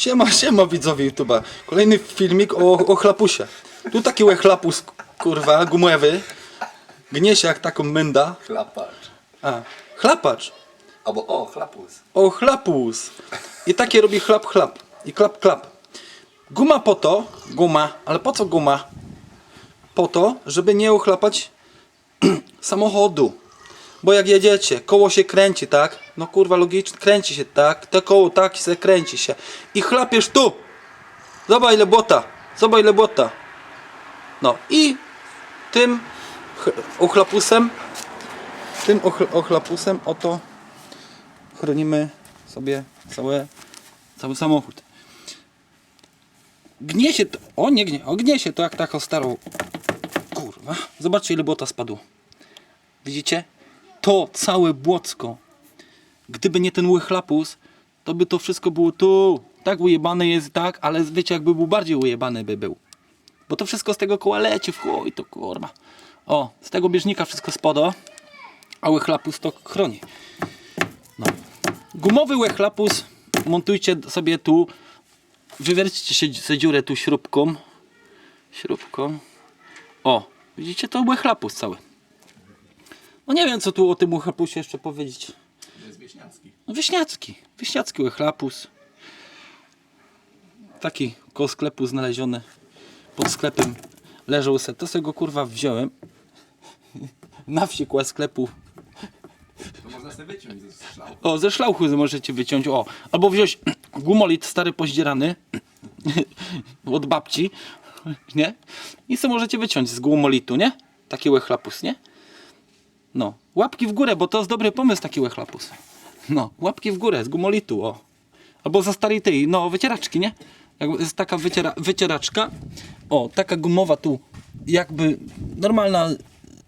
Siema, siema widzowie YouTube'a. Kolejny filmik o, o chlapusie. Tu taki łechlapus, kurwa, gumowy. Gnie się jak taką menda. Chlapacz. A, chlapacz. Albo o, chlapus. O, chlapus. I takie robi chlap, chlap. I klap, klap. Guma po to, guma, ale po co guma? Po to, żeby nie ochlapać samochodu. Bo jak jedziecie, koło się kręci, tak? No kurwa, logicznie, kręci się, tak? Te koło tak se kręci się. I chlapiesz tu. Zobacz ile błota. Zobacz ile błota. No i tym ch- ochlapusem, tym ochl- ochlapusem oto chronimy sobie całe, cały samochód. Gnie się to, o nie gnie, o gnie się to jak taką starą, kurwa, zobaczcie ile błota spadło. Widzicie? To całe błocko, gdyby nie ten łychlapus, to by to wszystko było tu, tak ujebane jest tak, ale wiecie jakby był bardziej ujebany by był. Bo to wszystko z tego koła leci w chuj, to kurwa. O, z tego bieżnika wszystko spada, a łychlapus to chroni. Gumowy łechlapus montujcie sobie tu. Wywierćcie się sobie dziurę tu śrubką. Śrubką. O, widzicie to łechlapus cały. No nie wiem co tu o tym łechlapusie jeszcze powiedzieć. To jest wieśniacki. No wieśniacki. Wieśniacki łechlapus. Taki koło sklepu znaleziony. Pod sklepem leżał se. To sobie go kurwa wziąłem. Na wsi koło sklepu To można sobie wyciąć ze szlauchu. o, ze szlauchu możecie wyciąć, o. Albo wziąć gumolit stary pozdzierany od babci, nie? I co możecie wyciąć z gumolitu, nie? Taki łechlapus, nie? No, łapki w górę, bo to jest dobry pomysł taki łechlapus. No, łapki w górę z gumolitu, o. Albo za starej tej, no, wycieraczki, nie? Jak jest taka wyciera, wycieraczka, o, taka gumowa tu, jakby normalna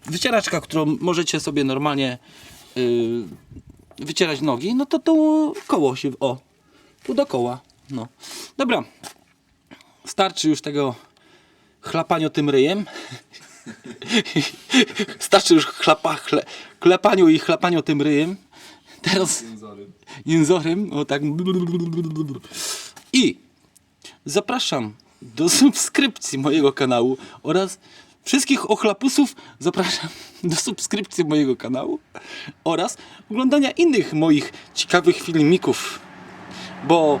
wycieraczka, którą możecie sobie normalnie yy, wycierać nogi, no to to koło się, o, tu dookoła, no. Dobra, starczy już tego chlapania tym ryjem. Starczy już chlapa, chle, klepaniu i chlapaniu tym ryjem. Teraz Jęzorem. o tak. I zapraszam do subskrypcji mojego kanału oraz wszystkich ochlapusów zapraszam do subskrypcji mojego kanału oraz oglądania innych moich ciekawych filmików. Bo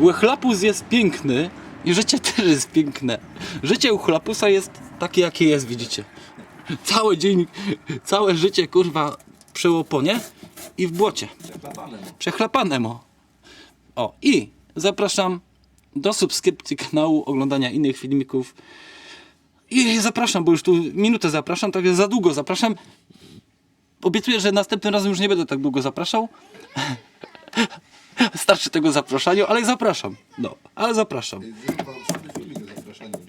łechlapus jest piękny i życie też jest piękne. Życie uchlapusa jest takie jakie jest, widzicie. Cały dzień, całe życie kurwa przy łoponie i w błocie Przeklapane. no. przechlapane mo. O, i zapraszam do subskrypcji kanału, oglądania innych filmików. I zapraszam, bo już tu minutę zapraszam, tak jest za długo zapraszam. Obiecuję, że następnym razem już nie będę tak długo zapraszał. Starczy tego zapraszania, ale zapraszam. No, ale zapraszam.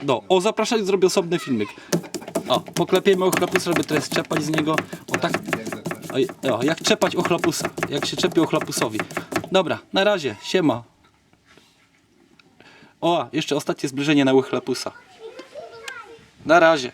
No, o zapraszaniu zrobię osobny filmik. O, poklepiemy ochlapus, żeby teraz czepać z niego. O tak, o, jak czepać ochlapusa. Jak się czepi ochlapusowi. Dobra, na razie, siema. O, jeszcze ostatnie zbliżenie na ochlapusa. Na razie.